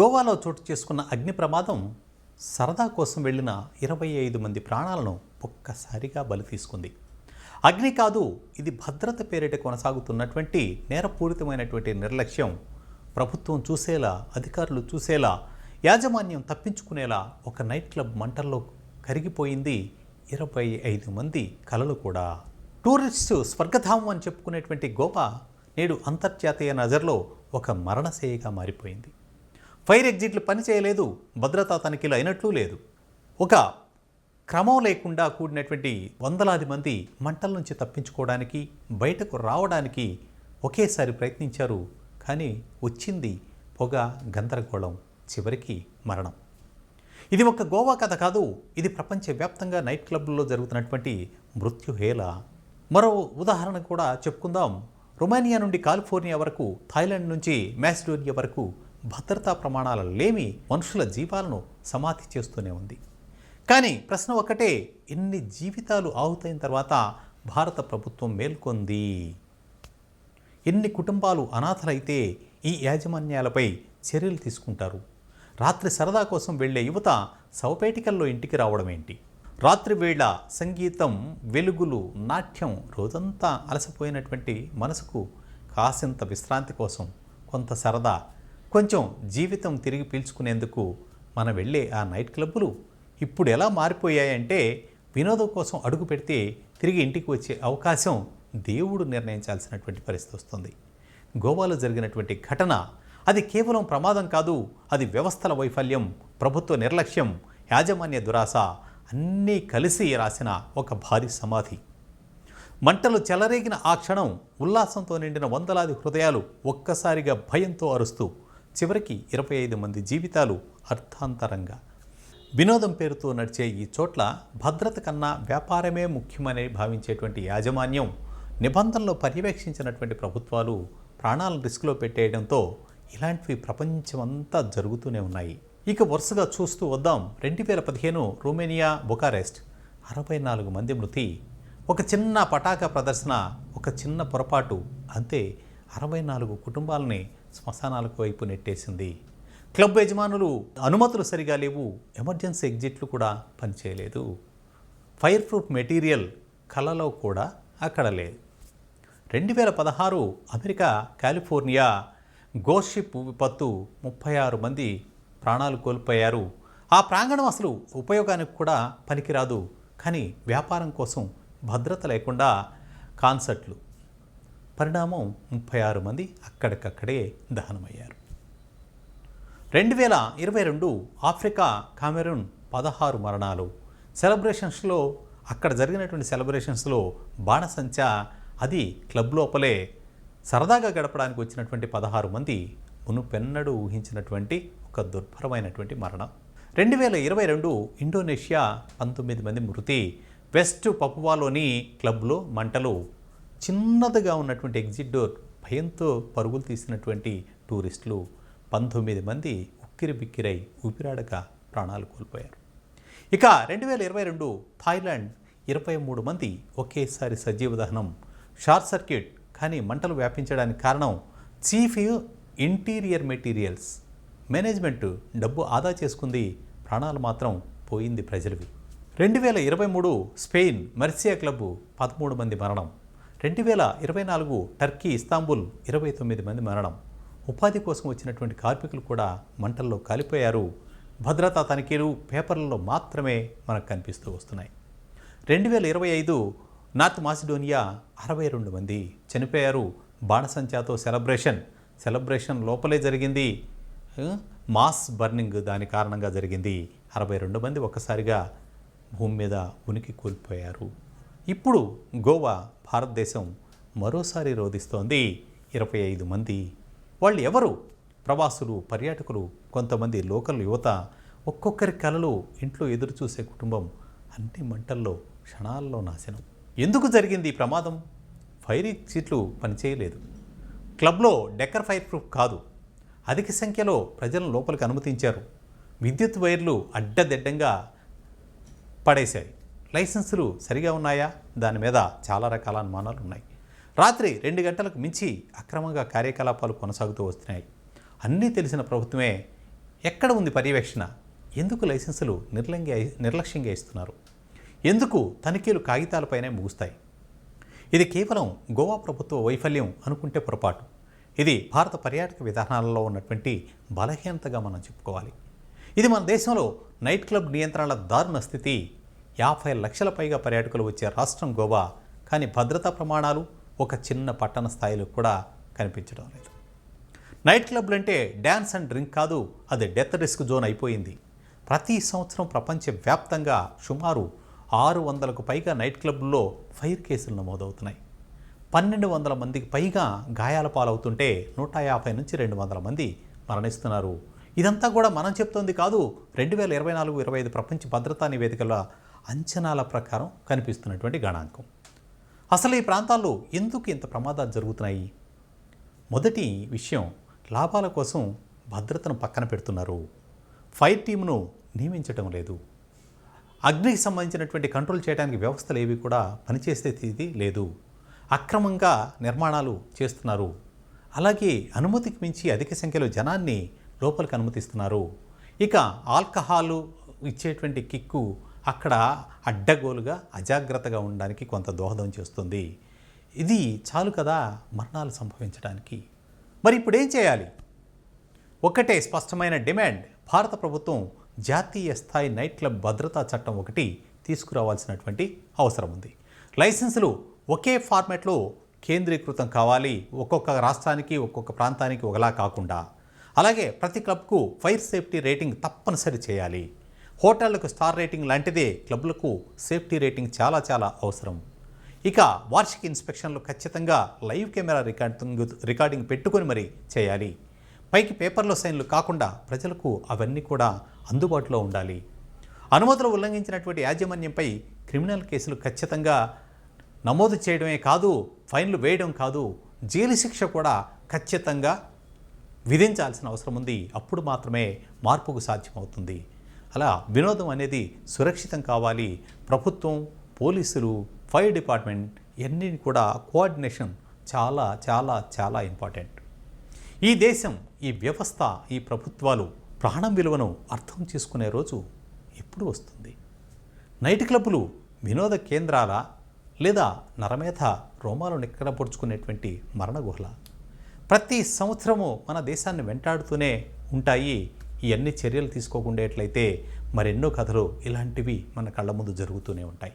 గోవాలో చోటు చేసుకున్న అగ్ని ప్రమాదం సరదా కోసం వెళ్ళిన ఇరవై ఐదు మంది ప్రాణాలను ఒక్కసారిగా బలి తీసుకుంది. అగ్ని కాదు ఇది భద్రత పేరిట కొనసాగుతున్నటువంటి నేరపూరితమైనటువంటి నిర్లక్ష్యం. ప్రభుత్వం చూసేలా అధికారులు చూసేలా యాజమాన్యం తప్పించుకునేలా ఒక నైట్ క్లబ్ మంటల్లో కరిగిపోయింది ఇరవై ఐదు మంది కలలు కూడా. టూరిస్టు స్వర్గధామం అని చెప్పుకునేటువంటి గోవా నేడు అంతర్జాతీయ నజర్లో ఒక మరణశేయగా మారిపోయింది. ఫైర్ ఎగ్జిట్లు పనిచేయలేదు భద్రతా తనిఖీలు అయినట్లు లేదు. ఒక క్రమం లేకుండా కూడినటువంటి వందలాది మంది మంటల నుంచి తప్పించుకోవడానికి బయటకు రావడానికి ఒకేసారి ప్రయత్నించారు కానీ వచ్చింది పొగ గందరగోళం చివరికి మరణం. ఇది ఒక గోవా కథ కాదు ఇది ప్రపంచవ్యాప్తంగా నైట్ క్లబ్లలో జరుగుతున్నటువంటి మృత్యుహేళ. మరో ఉదాహరణ కూడా చెప్పుకుందాం. రొమానియా నుండి కాలిఫోర్నియా వరకు థాయిలాండ్ నుంచి మ్యాసిడోనియా వరకు భద్రతా ప్రమాణాల లేమి మనుషుల జీవాలను సమాధి చేస్తూనే ఉంది. కానీ ప్రశ్న ఒకటే ఎన్ని జీవితాలు ఆహుతైన తర్వాత భారత ప్రభుత్వం మేల్కొంది? ఎన్ని కుటుంబాలు అనాథలైతే ఈ యాజమాన్యాలపై చర్యలు తీసుకుంటారు? రాత్రి సరదా కోసం వెళ్ళే యువత శవపేటికల్లో ఇంటికి రావడం ఏంటి? రాత్రి వేళ సంగీతం వెలుగులు నాట్యం రోజంతా అలసిపోయినటువంటి మనసుకు కాసింత విశ్రాంతి కోసం కొంత సరదా కొంచెం జీవితం తిరిగి పీల్చుకునేందుకు మనం వెళ్ళే ఆ నైట్ క్లబ్బులు ఇప్పుడు ఎలా మారిపోయాయంటే వినోదం కోసం అడుగు పెడితే తిరిగి ఇంటికి వచ్చే అవకాశం దేవుడు నిర్ణయించాల్సినటువంటి పరిస్థితి వస్తుంది. గోవాలో జరిగినటువంటి ఘటన అది కేవలం ప్రమాదం కాదు అది వ్యవస్థల వైఫల్యం ప్రభుత్వ నిర్లక్ష్యం యాజమాన్య దురాశ అన్నీ కలిసి రాసిన ఒక భారీ సమాధి. మంటలు చెలరేగిన ఆ క్షణం ఉల్లాసంతో నిండిన వందలాది హృదయాలు ఒక్కసారిగా భయంతో అరుస్తూ చివరికి ఇరవై ఐదు మంది జీవితాలు అర్థాంతరంగా. వినోదం పేరుతో నడిచే ఈ చోట్ల భద్రత కన్నా వ్యాపారమే ముఖ్యమని భావించేటువంటి యాజమాన్యం నిబంధనలు పర్యవేక్షించినటువంటి ప్రభుత్వాలు ప్రాణాలను రిస్క్లో పెట్టేయడంతో ఇలాంటివి ప్రపంచమంతా జరుగుతూనే ఉన్నాయి. ఇక వరుసగా చూస్తూ వద్దాం. రెండు వేల పదిహేను రొమేనియా బుకారెస్ట్. అరవై నాలుగు మంది మృతి. ఒక చిన్న పటాక ప్రదర్శన ఒక చిన్న పొరపాటు. అంతే అరవై నాలుగు కుటుంబాలని శ్మశానాలకు వైపు నెట్టేసింది. క్లబ్ యజమానులు అనుమతులు సరిగా లేవు. ఎమర్జెన్సీ ఎగ్జిట్లు కూడా పనిచేయలేదు. ఫైర్ ప్రూఫ్ మెటీరియల్ కళలో కూడా అక్కడ లేదు రెండు వేల పదహారు అమెరికా కాలిఫోర్నియా గోషిప్ విపత్తు ముప్పై ఆరు మంది ప్రాణాలు కోల్పోయారు. ఆ ప్రాంగణం అసలు ఉపయోగానికి కూడా పనికిరాదు. కానీ వ్యాపారం కోసం భద్రత లేకుండా కాన్సర్ట్లు పరిణామం ముప్పై ఆరు మంది అక్కడికక్కడే దహనమయ్యారు. రెండు వేల ఇరవై రెండు ఆఫ్రికా కామెరూన్ పదహారు మరణాలు. సెలబ్రేషన్స్లో అక్కడ జరిగినటువంటి సెలబ్రేషన్స్లో బాణసంచ అది క్లబ్ లోపలే సరదాగా గడపడానికి వచ్చినటువంటి పదహారు మంది మునుపెన్నడూ ఊహించినటువంటి ఒక దుర్భరమైనటువంటి మరణం. రెండు వేల ఇరవై రెండు ఇండోనేషియా పంతొమ్మిది మంది మృతి వెస్ట్ పపువాలోని క్లబ్లో మంటలు చిన్నదిగా ఉన్నటువంటి ఎగ్జిట్ డోర్ భయంతో పరుగులు తీసినటువంటి టూరిస్టులు పంతొమ్మిది మంది ఉక్కిరి బిక్కిరై ఊపిరాడక ప్రాణాలు కోల్పోయారు. ఇక రెండు వేల ఇరవై రెండు థాయిలాండ్ ఇరవై మూడు మంది ఒకేసారి సజీవ దహనం షార్ట్ సర్క్యూట్ కానీ మంటలు వ్యాపించడానికి కారణం చీఫ్ ఇంటీరియర్ మెటీరియల్స్. మేనేజ్మెంట్ డబ్బు ఆదా చేసుకుంది ప్రాణాలు మాత్రం పోయింది ప్రజలవి. రెండు వేల ఇరవై మూడు స్పెయిన్ మర్సియా క్లబ్ పదమూడు మంది మరణం. రెండు వేల ఇరవై నాలుగు టర్కీ ఇస్తాంబుల్ ఇరవై తొమ్మిది మంది మరణం. ఉపాధి కోసం వచ్చినటువంటి కార్మికులు కూడా మంటల్లో కాలిపోయారు. భద్రతా తనిఖీలు పేపర్లలో మాత్రమే మనకు కనిపిస్తూ వస్తున్నాయి. రెండు వేల ఇరవై ఐదు నార్త్ మాసిడోనియా అరవై రెండు మంది చనిపోయారు. బాణసంచాతో సెలబ్రేషన్ సెలబ్రేషన్ లోపలే జరిగింది. మాస్ బర్నింగ్ దాని కారణంగా జరిగింది. అరవై రెండు మంది ఒక్కసారిగా భూమి మీద ఉనికి కోల్పోయారు. ఇప్పుడు గోవా భారతదేశం మరోసారి రోధిస్తోంది. ఇరవై ఐదు మంది. వాళ్ళు ఎవరు? ప్రవాసులు పర్యాటకులు కొంతమంది లోకల్ యువత. ఒక్కొక్కరి కలలు ఇంట్లో ఎదురు చూసే కుటుంబం అన్ని మంటల్లో క్షణాల్లో నాశనం. ఎందుకు జరిగింది ఈ ప్రమాదం? ఫైరింగ్ సీట్లు పనిచేయలేదు. క్లబ్లో డెక్కర్ ఫైర్ ప్రూఫ్ కాదు. అధిక సంఖ్యలో ప్రజలను లోపలికి అనుమతించారు. విద్యుత్ వైర్లు అడ్డదిడ్డంగా పడేశాయి. లైసెన్సులు సరిగా ఉన్నాయా? దాని మీద చాలా రకాల అనుమానాలు ఉన్నాయి. రాత్రి రెండు గంటలకు మించి అక్రమంగా కార్యకలాపాలు కొనసాగుతూ వస్తున్నాయి. అన్నీ తెలిసిన ప్రభుత్వమే ఎక్కడ ఉంది పర్యవేక్షణ? ఎందుకు లైసెన్సులు నిర్లంగా నిర్లక్ష్యంగా ఇస్తున్నారు? ఎందుకు తనిఖీలు కాగితాలపైనే ముగుస్తాయి? ఇది కేవలం గోవా ప్రభుత్వ వైఫల్యం అనుకుంటే పొరపాటు. ఇది భారత పర్యాటక విధానాలలో ఉన్నటువంటి బలహీనతగా మనం చెప్పుకోవాలి. ఇది మన దేశంలో నైట్ క్లబ్ నియంత్రణల దారుణ స్థితి యాభై లక్షల పైగా పర్యాటకులు వచ్చే రాష్ట్రం గోవా కానీ భద్రతా ప్రమాణాలు ఒక చిన్న పట్టణ స్థాయిలో కూడా కనిపించడం లేదు. నైట్ క్లబ్లు అంటే డ్యాన్స్ అండ్ డ్రింక్ కాదు అది డెత్ రిస్క్ జోన్ అయిపోయింది. ప్రతి సంవత్సరం ప్రపంచవ్యాప్తంగా సుమారు ఆరు వందలకు పైగా నైట్ క్లబ్లో ఫైర్ కేసులు నమోదవుతున్నాయి. పన్నెండు వందల మందికి పైగా గాయాల పాలవుతుంటే నూట యాభై నుంచి రెండు వందల మంది మరణిస్తున్నారు. ఇదంతా కూడా మనం చెప్తోంది కాదు రెండు వేల ఇరవై నాలుగు ఇరవై ఐదు ప్రపంచ భద్రతా నివేదికల అంచనాల ప్రకారం కనిపిస్తున్నటువంటి గణాంకం. అసలు ఈ ప్రాంతాల్లో ఎందుకు ఇంత ప్రమాదాలు జరుగుతున్నాయి? మొదటి విషయం లాభాల కోసం భద్రతను పక్కన పెడుతున్నారు. ఫైర్ టీమును నియమించటం లేదు. అగ్నికి సంబంధించినటువంటి కంట్రోల్ చేయడానికి వ్యవస్థలు ఏవి కూడా పనిచేసే స్థితి లేదు. అక్రమంగా నిర్మాణాలు చేస్తున్నారు. అలాగే అనుమతికి మించి అధిక సంఖ్యలో జనాన్ని లోపలికి అనుమతిస్తున్నారు. ఇక ఆల్కహాలు ఇచ్చేటువంటి కిక్కు అక్కడ అడ్డగోలుగా అజాగ్రత్తగా ఉండడానికి కొంత దోహదం చేస్తుంది. ఇది చాలు కదా మరణాలు సంభవించడానికి. మరి ఇప్పుడు ఏం చేయాలి? ఒకటే స్పష్టమైన డిమాండ్. భారత ప్రభుత్వం జాతీయ స్థాయి నైట్ క్లబ్ భద్రతా చట్టం ఒకటి తీసుకురావాల్సినటువంటి అవసరం ఉంది. లైసెన్సులు ఒకే ఫార్మాట్లో కేంద్రీకృతం కావాలి. ఒక్కొక్క రాష్ట్రానికి ఒక్కొక్క ప్రాంతానికి ఒకలా కాకుండా. అలాగే ప్రతి క్లబ్కు ఫైర్ సేఫ్టీ రేటింగ్ తప్పనిసరి చేయాలి. హోటళ్ళకు స్టార్ రేటింగ్ లాంటిదే క్లబ్లకు సేఫ్టీ రేటింగ్ చాలా చాలా అవసరం. ఇక వార్షిక ఇన్స్పెక్షన్లు ఖచ్చితంగా లైవ్ కెమెరా రికార్డింగ్ రికార్డింగ్ పెట్టుకొని మరి చేయాలి. పైకి పేపర్లో సైన్లు కాకుండా ప్రజలకు అవన్నీ కూడా అందుబాటులో ఉండాలి. అనుమతులు ఉల్లంఘించినటువంటి యాజమాన్యంపై క్రిమినల్ కేసులు ఖచ్చితంగా నమోదు చేయడమే కాదు ఫైన్లు వేయడం కాదు జైలు శిక్ష కూడా ఖచ్చితంగా విధించాల్సిన అవసరం ఉంది. అప్పుడు మాత్రమే మార్పుకు సాధ్యమవుతుంది. అలా వినోదం అనేది సురక్షితం కావాలి. ప్రభుత్వం పోలీసులు ఫైర్ డిపార్ట్మెంట్ ఇవన్నీ కూడా కోఆర్డినేషన్ చాలా చాలా చాలా ఇంపార్టెంట్. ఈ దేశం ఈ వ్యవస్థ ఈ ప్రభుత్వాలు ప్రాణం విలువను అర్థం చేసుకునే రోజు ఎప్పుడు వస్తుంది? నైట్ క్లబ్బులు వినోద కేంద్రాల లేదా నరమేధ రోమాలు నిక్కడపరుచుకునేటువంటి మరణ గుహల ప్రతి సంవత్సరము మన దేశాన్ని వెంటాడుతూనే ఉంటాయి ఇవన్నీ చర్యలు తీసుకోకుండేట్లయితే మరెన్నో కథలు ఇలాంటివి మన కళ్ళ ముందు జరుగుతూనే ఉంటాయి.